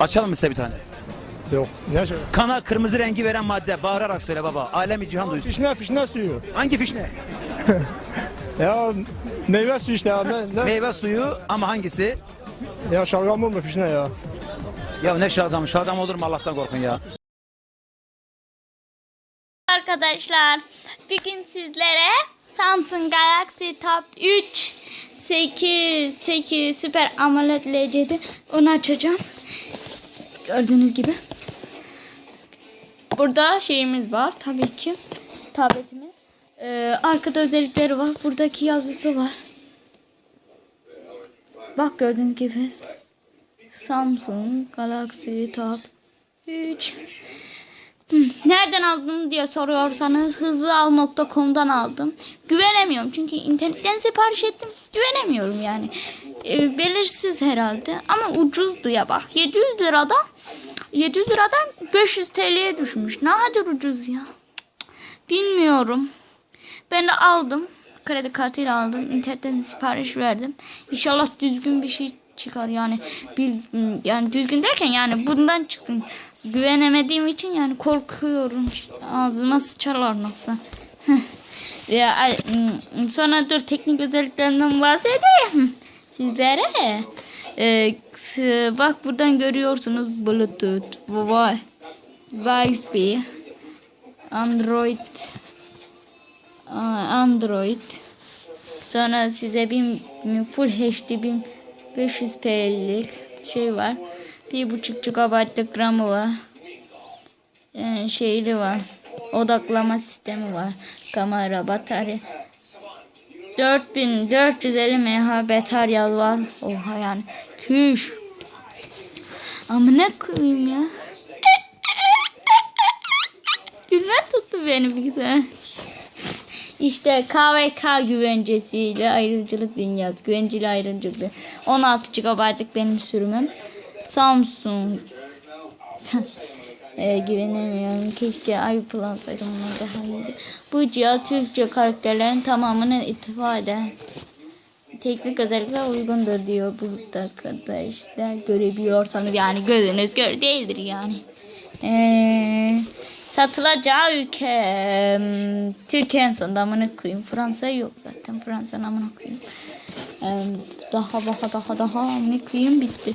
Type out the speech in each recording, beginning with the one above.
Açalım mı size bir tane? Yok. Ne şey? Kana kırmızı rengi veren madde. Bağırarak söyle baba. Alemi cihan duysun. Fişne fişne suyu. Hangi fişne? Ya meyve suyu işte ya. Ne, ne? Meyve suyu ama hangisi? ya şalgam olur mu fişne ya? Ya ne şalgam? Şalgam olur mu Allah'tan korkun ya. Arkadaşlar bugün sizlere Samsung Galaxy Tab 3 8 8 Super AMOLED LCD onu açacağım. Gördüğünüz gibi. Burada şeyimiz var tabii ki. Tabletimiz. Ee, arkada özellikleri var. Buradaki yazısı var. Bak gördüğünüz gibi. Samsung Galaxy Tab 3 Nereden aldım diye soruyorsanız hızlıal.com'dan aldım. Güvenemiyorum çünkü internetten sipariş ettim. Güvenemiyorum yani. E, belirsiz herhalde ama ucuzdu ya bak. 700 liradan 700 liradan 500 TL'ye düşmüş. Ne kadar ucuz ya. Bilmiyorum. Ben de aldım. Kredi kartıyla aldım. İnternetten sipariş verdim. İnşallah düzgün bir şey çıkar yani bir yani düzgün derken yani bundan çıktım güvenemediğim için yani korkuyorum ağzıma sıçarlar nasıl ya sonra dur teknik özelliklerinden bahsedeyim sizlere Ee, bak buradan görüyorsunuz bluetooth wi wi-fi android android Sonra size bir full HD 1500p'lik şey var. Bir buçuk GB'lık RAM'ı var. Yani şeyli var. Odaklama sistemi var. Kamera, batarya. 4450 mAh batarya var. Oha yani. Küş. Ama ne koyayım ya. Gülme tuttu beni bir güzel. İşte KVK güvencesiyle ayrımcılık dünyası. Güvenceli ayrımcılık. 16 GB'lık benim sürümüm. Samsung. e, güvenemiyorum. Keşke. Onlar daha iyiydi. Bu cihaz Türkçe karakterlerin tamamını eder. Teknik özellikler uygundur diyor burada arkadaşlar. Görebiliyorsanız yani gözünüz gör değildir yani. Eee satılacağı ülke em, Türkiye en sonunda amına koyayım. Fransa yok zaten. Fransa'nın amına koyayım. Em, daha daha daha daha amına koyayım. Bitti.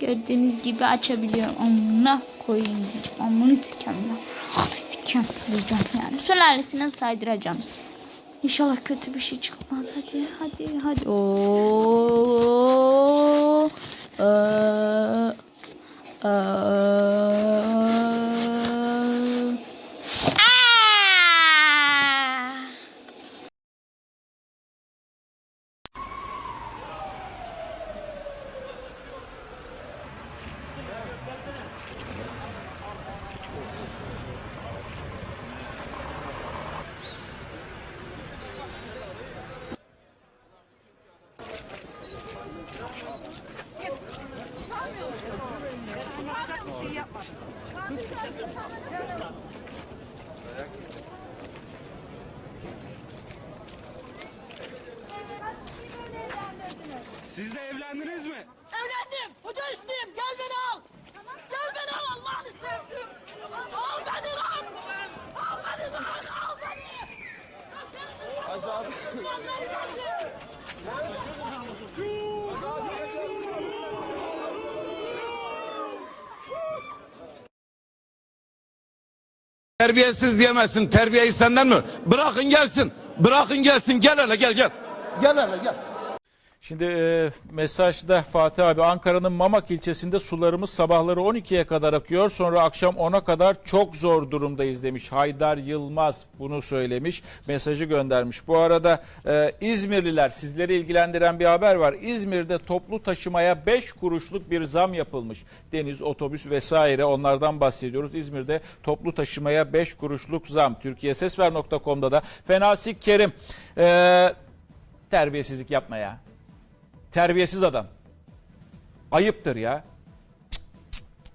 Gördüğünüz gibi açabiliyorum. Amına koyayım diyeceğim. Amını sikem ya. Sikem diyeceğim yani. Sülalesine saydıracağım. İnşallah kötü bir şey çıkmaz. Hadi hadi hadi. Oo. Ee, ee. Siz de evlendiniz mi? Evlendim. Hoca üstüyüm. Gel beni al. Gel beni al Allah'ını sevdim. Al beni lan. Al beni lan. Al beni. Hacı abi. Terbiyesiz diyemezsin. Terbiyeyi senden mi? Bırakın gelsin. Bırakın gelsin. Gel hele gel gel. Gel hele gel. Şimdi e, mesajda Fatih abi Ankara'nın Mamak ilçesinde sularımız sabahları 12'ye kadar akıyor. Sonra akşam 10'a kadar çok zor durumdayız demiş. Haydar Yılmaz bunu söylemiş. Mesajı göndermiş. Bu arada e, İzmirliler sizleri ilgilendiren bir haber var. İzmir'de toplu taşımaya 5 kuruşluk bir zam yapılmış. Deniz, otobüs vesaire onlardan bahsediyoruz. İzmir'de toplu taşımaya 5 kuruşluk zam. TürkiyeSesver.com'da da Fenasik Kerim e, terbiyesizlik yapma ya. Terbiyesiz adam. Ayıptır ya.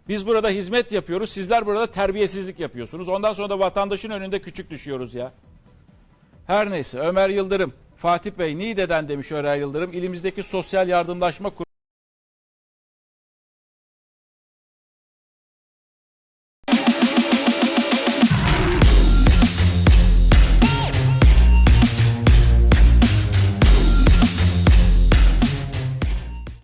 Biz burada hizmet yapıyoruz. Sizler burada terbiyesizlik yapıyorsunuz. Ondan sonra da vatandaşın önünde küçük düşüyoruz ya. Her neyse Ömer Yıldırım, Fatih Bey Niğde'den demiş Ömer Yıldırım. İlimizdeki sosyal yardımlaşma